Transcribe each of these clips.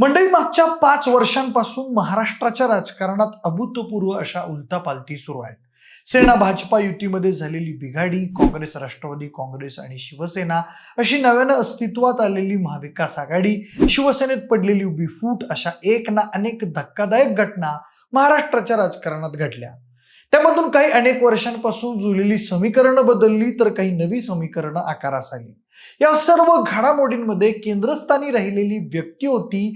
मंडळी मागच्या पाच वर्षांपासून महाराष्ट्राच्या राजकारणात अभूतपूर्व अशा उलटापालटी सुरू आहेत. सेना भाजपा युतीमध्ये झालेली बिघाडी काँग्रेस राष्ट्रवादी काँग्रेस आणि शिवसेना अशी नव्यानं अस्तित्वात आलेली महाविकास आघाडी शिवसेनेत पडलेली उभी फूट अशा एक ना अनेक धक्कादायक घटना महाराष्ट्राच्या राजकारणात घडल्या. त्यामधून काही अनेक वर्षांपासून जुळलेली समीकरणं बदलली तर काही नवी समीकरणं आकारास आली. या सर्व घडामोडींमध्ये केंद्रस्थानी राहिलेली व्यक्ती होती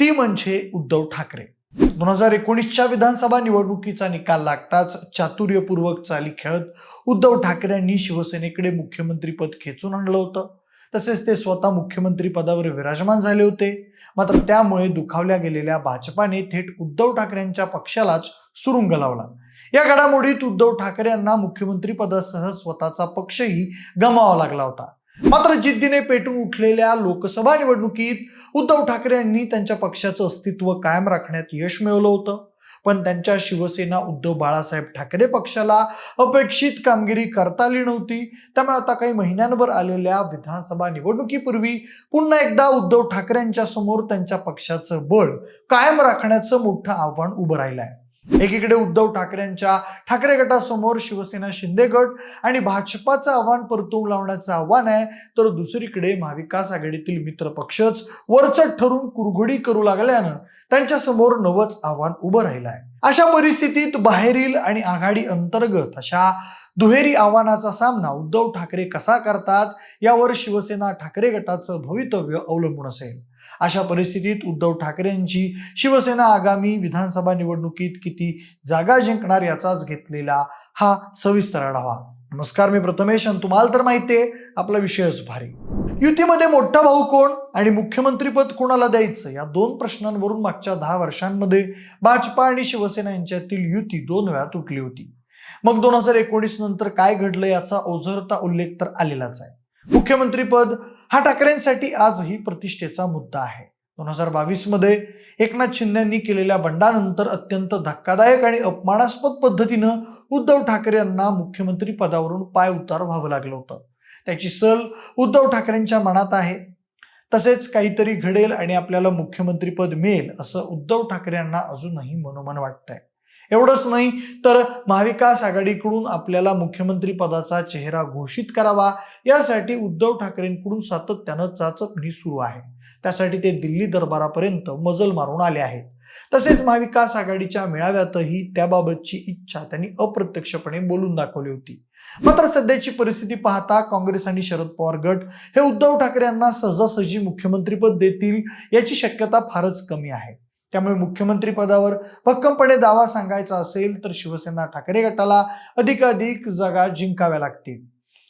ती म्हणजे उद्धव ठाकरे. दोन हजार एकोणीसच्या विधानसभा निवडणुकीचा निकाल लागताच चातुर्यपूर्वक चाली खेळत उद्धव ठाकरेंनी शिवसेनेकडे मुख्यमंत्रीपद खेचून आणलं होतं. तसेच ते स्वतः मुख्यमंत्री पदावर विराजमान झाले होते. मात्र त्यामुळे दुखावल्या गेलेल्या भाजपाने थेट उद्धव ठाकरेंच्या पक्षालाच सुरुंग लावला. या घडामोडीत उद्धव ठाकरे यांना मुख्यमंत्री पदासह स्वतःचा पक्षही गमावा लागला होता. मात्र जिद्दीने पेटून उठलेल्या लोकसभा निवडणुकीत उद्धव ठाकरे यांनी त्यांच्या पक्षाचं अस्तित्व कायम राखण्यात यश मिळवलं होतं. पण त्यांच्या शिवसेना उद्धव बाळासाहेब ठाकरे पक्षाला अपेक्षित कामगिरी करता आली नव्हती. त्यामुळे आता काही महिन्यांवर आलेल्या विधानसभा निवडणुकीपूर्वी पुन्हा एकदा उद्धव ठाकरेंच्या समोर त्यांच्या पक्षाचं बळ कायम राखण्याचं मोठं आव्हान उभं राहिलं आहे एकीकडे उद्धव ठाकरेंच्या ठाकरे गटासमोर शिवसेना शिंदे गट आणि भाजपाचं आव्हान परतवून लावण्याचं आव्हान आहे तर दुसरीकडे महाविकास आघाडीतील मित्र पक्षच वरचढ ठरून कुरघोडी करू लागल्यानं त्यांच्यासमोर आव्हान उभं राहिलं आहे अशा परिस्थितीत बाहेरील आणि आघाडी अंतर्गत अशा दुहेरी आव्हानाचा सामना उद्धव ठाकरे कसा करतात यावर शिवसेना ठाकरे गटाचं भवितव्य अवलंबून असेल. अशा परिस्थितीत उद्धव ठाकरेंची शिवसेना आगामी विधानसभा निवडणुकीत किती जागा जिंकणार याचाच घेतलेला हा सविस्तर आढावा. नमस्कार मी प्रथमेश आणि तुम्हाला तर माहिती आहे आपला विषयच भारी. युतीमध्ये मोठा भाऊ कोण आणि मुख्यमंत्रीपद कोणाला द्यायचं? या दोन प्रश्नांवरून मागच्या दहा वर्षांमध्ये भाजपा आणि शिवसेना यांच्यातील युती दोन वेळा तुटली होती. मग दोन हजार एकोणीस नंतर काय घडलं याचा ओझरता उल्लेख तर आलेलाच आहे. मुख्यमंत्रीपद हा ठाकरेंसाठी आजही प्रतिष्ठेचा मुद्दा आहे. दोन हजार बावीसमध्ये एकनाथ शिंदेंनी केलेल्या बंडानंतर अत्यंत धक्कादायक आणि अपमानास्पद पद्धतीनं उद्धव ठाकरे यांना मुख्यमंत्री पदावरून पाय उतार व्हावं लागलं होतं. त्याची सल उद्धव ठाकरेंच्या मनात आहे. तसेच काहीतरी घडेल आणि आपल्याला मुख्यमंत्रीपद मिळेल असं उद्धव ठाकरे यांना अजूनही मनोमन वाटतंय. एवढंच नाही तर महाविकास आघाडीकडून आपल्याला मुख्यमंत्री पदाचा चेहरा घोषित करावा. यासाठी उद्धव ठाकरेंकडून सातत्यानं चाचपणी सुरू आहे. त्यासाठी ते दिल्ली दरबारापर्यंत मजल मारून आले आहेत. तसेच महाविकास आघाडीच्या मेळाव्यातही त्याबाबतची इच्छा त्यांनी अप्रत्यक्षपणे बोलून दाखवली होती. मात्र सध्याची परिस्थिती पाहता काँग्रेस आणि शरद पवार गट हे उद्धव ठाकरे यांना सहजासहजी मुख्यमंत्रीपद देतील याची शक्यता फारच कमी आहे. त्यामुळे मुख्यमंत्री पदावर भक्कमपणे दावा सांगायचा असेल तर शिवसेना ठाकरे गटाला अधिकाधिक जागा जिंकाव्या लागतील.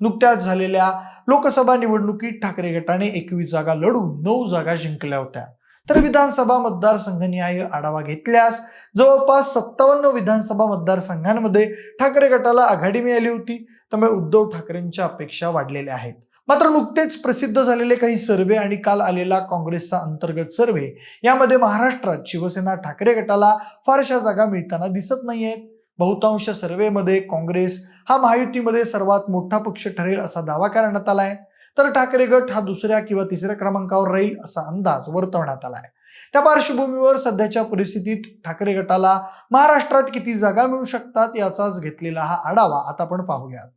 नुकत्याच झालेल्या लोकसभा निवडणुकीत ठाकरे गटाने एकवीस जागा लढून नऊ जागा जिंकल्या होत्या. तर विधानसभा मतदारसंघनिहाय आढावा घेतल्यास जवळपास सत्तावन्न विधानसभा मतदारसंघांमध्ये ठाकरे गटाला आघाडी मिळाली होती. त्यामुळे उद्धव ठाकरेंच्या अपेक्षा वाढलेल्या आहेत. मात्र नुकतेच प्रसिद्ध झालेले काही सर्वे आणि काल आलेला काँग्रेसचा अंतर्गत सर्वे यामध्ये महाराष्ट्रात शिवसेना ठाकरे गटाला फारशा जागा मिळताना दिसत नाहीयेत. बहुतांश सर्वेमध्ये काँग्रेस हा महायुतीमध्ये सर्वात मोठा पक्ष ठरेल असा दावा करण्यात आलाय. तर ठाकरे गट हा दुसऱ्या किंवा तिसऱ्या क्रमांकावर राहील असा अंदाज वर्तवण्यात आलाय. त्या पार्श्वभूमीवर सध्याच्या परिस्थितीत ठाकरे गटाला महाराष्ट्रात किती जागा मिळू शकतात याचाच घेतलेला हा आढावा आता आपण पाहूयात.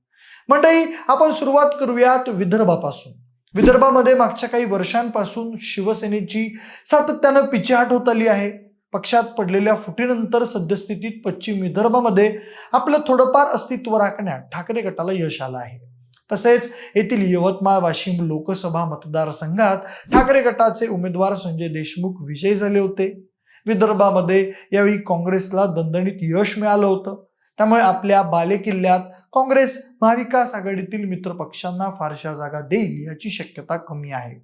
मंडळी आपण सुरुवात करूयात विदर्भापासून. विदर्भामध्ये मागच्या काही वर्षांपासून शिवसेनेची सातत्यानं पिछेहाट होत आली आहे. पक्षात पडलेल्या फुटीनंतर सद्यस्थितीत पश्चिम विदर्भामध्ये आपलं थोडंफार अस्तित्व राखण्यात ठाकरे गटाला यश आलं आहे. तसेच येथील यवतमाळ वाशिम लोकसभा मतदारसंघात ठाकरे गटाचे उमेदवार संजय देशमुख विजयी झाले होते. विदर्भामध्ये यावेळी काँग्रेसला दणदणीत यश मिळालं होतं. त्यामुळे आपल्या बालेकिल्ल्यात काँग्रेस महाविकास आघाडीतील मित्र पक्षांना फारशा जागा देईल याची शक्यता कमी आहे.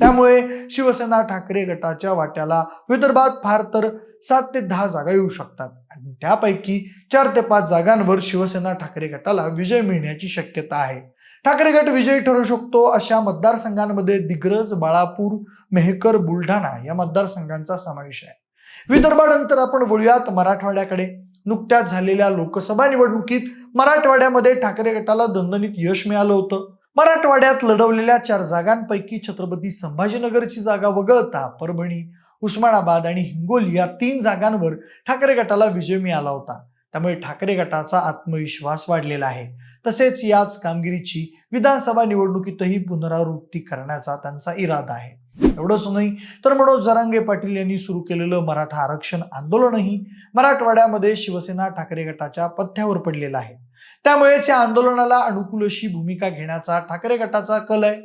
त्यामुळे शिवसेना ठाकरे गटाच्या वाट्याला विदर्भात फार तर सात ते दहा जागा येऊ शकतात. आणि त्यापैकी चार ते पाच जागांवर शिवसेना ठाकरे गटाला विजय मिळण्याची शक्यता आहे. ठाकरे गट विजयी ठरू शकतो अशा मतदारसंघांमध्ये दिग्रज बाळापूर मेहकर बुलढाणा या मतदारसंघांचा समावेश आहे. विदर्भानंतर आपण वळूयात मराठवाड्याकडे. नुकत्याच झालेल्या लोकसभा निवडणुकीत मराठवाड्यामध्ये ठाकरे गटाला दणदणीत यश मिळालं होतं. मराठवाड्यात लढवलेल्या चार जागांपैकी छत्रपती संभाजीनगरची जागा वगळता परभणी उस्मानाबाद आणि हिंगोली या तीन जागांवर ठाकरे गटाला विजय मिळाला होता. त्यामुळे ठाकरे गटाचा आत्मविश्वास वाढलेला आहे. तसेच याच कामगिरीची विधानसभा निवडणुकीतही पुनरावृत्ती करण्याचा त्यांचा इरादा आहे. एवढंच नाही तर मनोज जरांगे पाटील यांनी सुरू केलेलं मराठा आरक्षण आंदोलनही मराठवाड्यामध्ये शिवसेना ठाकरे गटाच्या पथ्यावर पडलेलं आहे. त्यामुळेच या आंदोलनाला अनुकूल अशी भूमिका घेण्याचा ठाकरे गटाचा कल आहे.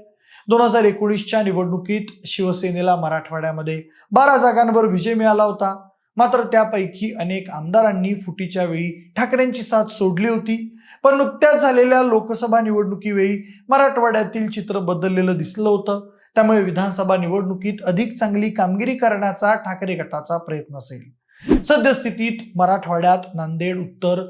दोन हजार एकोणीसच्या निवडणुकीत शिवसेनेला मराठवाड्यामध्ये बारा जागांवर विजय मिळाला होता. मात्र त्यापैकी अनेक आमदारांनी फुटीच्या वेळी ठाकरेंची साथ सोडली होती. पण नुकत्याच झालेल्या लोकसभा निवडणुकीवेळी मराठवाड्यातील चित्र बदललेलं दिसलं होतं. त्यामुळे विधानसभा निवडणुकीत अधिक चांगली कामगिरी करण्याचा ठाकरे गटाचा प्रयत्न असेल. सद्यस्थितीत मराठवाड्यात नांदेड उत्तर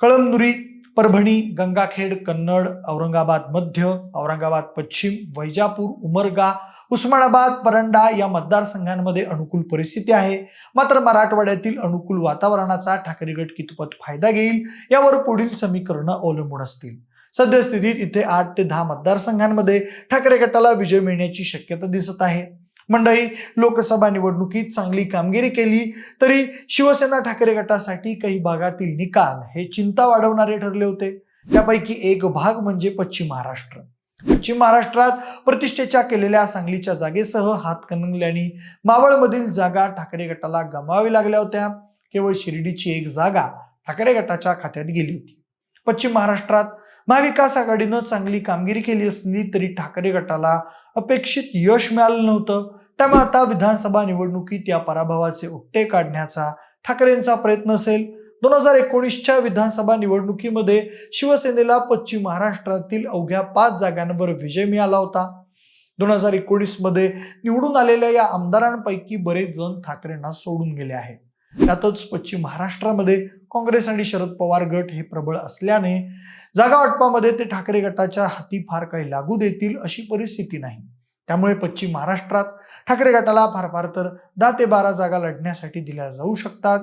कळमनुरी परभणी गंगाखेड कन्नड औरंगाबाद मध्य औरंगाबाद पश्चिम वैजापूर उमरगा उस्मानाबाद परंडा या मतदारसंघांमध्ये अनुकूल परिस्थिती आहे. मात्र मराठवाड्यातील अनुकूल वातावरणाचा ठाकरे गट कितपत फायदा घेईल यावर पुढील समीकरणं अवलंबून असतील. सद्यस्थितीत इथे आठ ते दहा मतदारसंघांमध्ये ठाकरे गटाला विजय मिळण्याची शक्यता दिसत आहे. मंडळी लोकसभा निवडणुकीत चांगली कामगिरी केली तरी शिवसेना ठाकरे गटासाठी काही भागातील निकाल हे चिंता वाढवणारे ठरले होते. त्यापैकी एक भाग म्हणजे पश्चिम महाराष्ट्र. पश्चिम महाराष्ट्रात प्रतिष्ठेच्या केलेल्या सांगलीच्या जागेसह हातकणंगल्याने मावळमधील जागा ठाकरे गटाला गमवावी लागल्या होत्या. केवळ शिर्डीची एक जागा ठाकरे गटाच्या खात्यात गेली होती. पश्चिम महाराष्ट्रात महाविकास आघाडीनं चांगली कामगिरी केली असली तरी ठाकरे गटाला अपेक्षित यश मिळालं नव्हतं. त्यामुळे आता विधानसभा निवडणुकीत या पराभवाचे उपटे काढण्याचा ठाकरेंचा प्रयत्न असेल. दोन हजार एकोणीसच्या विधानसभा निवडणुकीमध्ये शिवसेनेला पश्चिम महाराष्ट्रातील अवघ्या पाच जागांवर विजय मिळाला होता. दोन हजार एकोणीसमध्ये निवडून आलेल्या या आमदारांपैकी बरेच जण ठाकरेंना सोडून गेले आहेत. त्यातच पश्चिम महाराष्ट्रामध्ये काँग्रेस आणि शरद पवार गट हे प्रबळ असल्याने जागा वाटपामध्ये ते ठाकरे गटाच्या हाती फार काही लागू देतील अशी परिस्थिती नाही. त्यामुळे पश्चिम महाराष्ट्रात ठाकरे गटाला फार फार तर दहा ते बारा जागा लढण्यासाठी दिल्या जाऊ शकतात.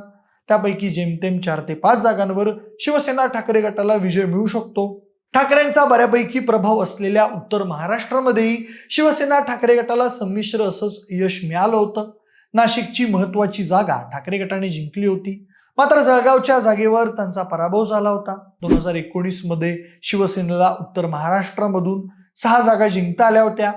त्यापैकी जेमतेम चार ते पाच जागांवर शिवसेना ठाकरे गटाला विजय मिळू शकतो. ठाकरेंचा बऱ्यापैकी प्रभाव असलेल्या उत्तर महाराष्ट्रामध्येही शिवसेना ठाकरे गटाला संमिश्र असंच यश मिळालं होतं. नाशिकची महत्वाची जागा ठाकरे गटाने जिंकली होती. मात्र जळगावच्या जागेवर त्यांचा पराभव झाला होता. दोन हजार एकोणीसमध्ये शिवसेनेला उत्तर महाराष्ट्रामधून सहा जागा जिंकता आल्या होत्या.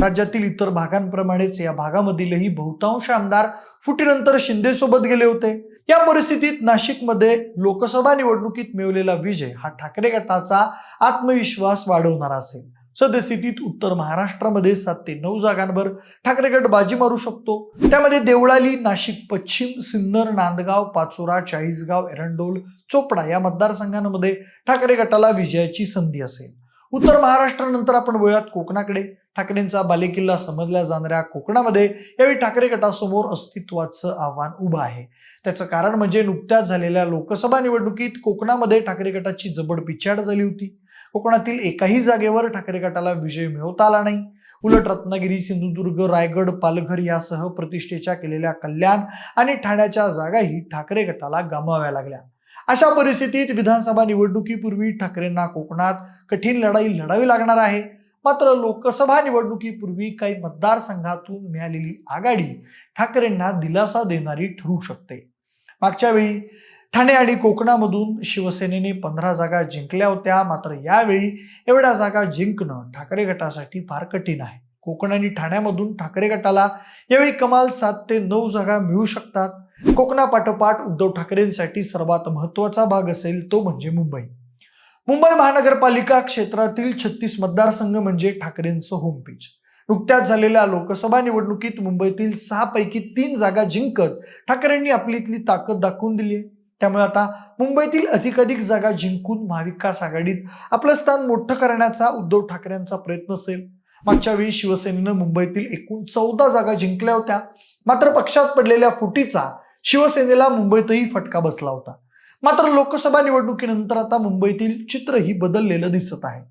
राज्यातील इतर भागांप्रमाणेच या भागामधीलही बहुतांश आमदार फुटीनंतर शिंदेसोबत गेले होते. या परिस्थितीत नाशिकमध्ये लोकसभा निवडणुकीत मिळवलेला विजय हा ठाकरे गटाचा आत्मविश्वास वाढवणारा असेल. सद्यस्थितीत उत्तर महाराष्ट्रामध्ये सात ते नऊ जागांवर ठाकरे गट बाजी मारू शकतो. त्यामध्ये देवळाली नाशिक पश्चिम सिन्नर नांदगाव पाचोरा चाळीसगाव एरंडोल चोपडा या मतदारसंघांमध्ये ठाकरे गटाला विजयाची संधी असेल. उत्तर महाराष्ट्रानंतर आपण वळूयात कोकणाकडे. ठाकरेंचा बालेकिल्ला समजल्या जाणाऱ्या कोकणामध्ये यावेळी ठाकरे गटासमोर अस्तित्वाचं आव्हान उभं आहे. त्याचं कारण म्हणजे नुकत्याच झालेल्या लोकसभा निवडणुकीत कोकणामध्ये ठाकरे गटाची जबड पिछाड झाली होती. कोकणातील एकाही जागेवर ठाकरे गटाला विजय मिळवता आला नाही. उलट रत्नागिरी सिंधुदुर्ग रायगड पालघर यासह प्रतिष्ठेच्या केलेल्या कल्याण आणि ठाण्याच्या जागाही ठाकरे गटाला गमाव्या लागल्या. अशा परिस्थितीत विधानसभा निवडणुकीपूर्वी ठाकरेंना कोकणात कठीण लढाई लढावी लागणार आहे. मात्र लोकसभा निवडणुकीपूर्वी काही मतदारसंघातून मिळालेली आघाडी ठाकरेंना दिलासा देणारी ठरू शकते. मागच्या वेळी ठाणे आणि कोकणामधून शिवसेनेने पंधरा जागा जिंकल्या होत्या. मात्र यावेळी एवढ्या जागा जिंकणं ठाकरे गटासाठी फार कठीण आहे. कोकण आणि ठाण्यामधून ठाकरे गटाला यावेळी कमाल सात ते नऊ जागा मिळू शकतात. कोकणापाठोपाठ उद्धव ठाकरेंसाठी सर्वात महत्त्वाचा भाग असेल तो म्हणजे मुंबई. मुंबई महानगरपालिका क्षेत्रातील छत्तीस मतदारसंघ म्हणजे ठाकरेंचं होम पिच नुकत्याच झालेल्या लोकसभा निवडणुकीत मुंबईतील सहा पैकी तीन जागा जिंकत ठाकरेंनी आपली इथली ताकद दाखवून दिली आहे. त्यामुळे आता मुंबईतील अधिकाधिक जागा जिंकून महाविकास आघाडीत आपलं स्थान मोठं करण्याचा उद्धव ठाकरेंचा प्रयत्न असेल. मागच्या वेळी शिवसेनेनं मुंबईतील एकूण चौदा जागा जिंकल्या होत्या. मात्र पक्षात पडलेल्या फुटीचा शिवसेनेला मुंबईतही फटका बसला होता. मात्र लोकसभा निवडणुकीनंतर आता मुंबईतील चित्र ही बदललेलं दिसत आहे.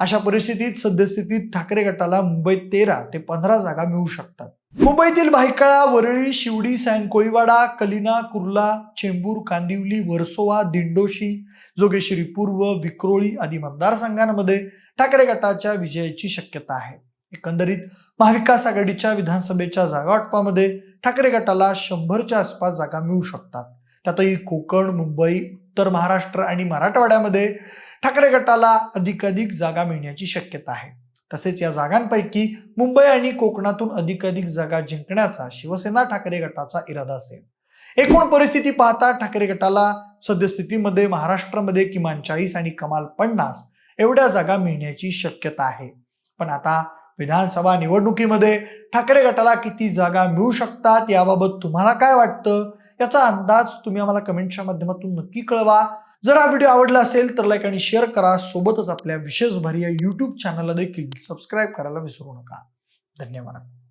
अशा परिस्थितीत सद्यस्थितीत ठाकरे गटाला मुंबईत तेरा ते पंधरा जागा मिळू शकतात. मुंबईतील भायखळा वरळी शिवडी सॅनकोळीवाडा कलिना कुर्ला चेंबूर कांदिवली वर्सोवा दिंडोशी जोगेश्वरी पूर्व विक्रोळी आदी मतदारसंघांमध्ये ठाकरे गटाच्या विजयाची शक्यता आहे. एकंदरीत महाविकास आघाडीच्या विधानसभेच्या जागावाटपामध्ये ठाकरे गटाला शंभरच्या आसपास जागा मिळू शकतात. त्यातही कोकण मुंबई उत्तर महाराष्ट्र आणि मराठवाड्यामध्ये ठाकरे गटाला अधिकाधिक जागा मिळण्याची शक्यता आहे. तसेच या जागांपैकी मुंबई आणि कोकणातून अधिकाधिक जागा जिंकण्याचा शिवसेना ठाकरे गटाचा इरादा असेल. एकूण परिस्थिती पाहता ठाकरे गटाला सद्यस्थितीमध्ये महाराष्ट्रामध्ये किमान चाळीस आणि कमाल पन्नास एवढ्या जागा मिळण्याची शक्यता आहे. पण आता विधानसभा निवडणुकीमध्ये ठाकरे गटाला किती जागा मिळू शकतात याबाबत तुम्हाला काय वाटतं? याचा अंदाज तुम्ही आम्हाला कमेंटच्या माध्यमातून नक्की कळवा. जर हा व्हिडिओ आवडला असेल तर लाईक आणि शेअर करा. सोबतच आपल्या विशेष भर या यूट्यूब चॅनलला देखील सबस्क्राईब करायला विसरू नका. धन्यवाद.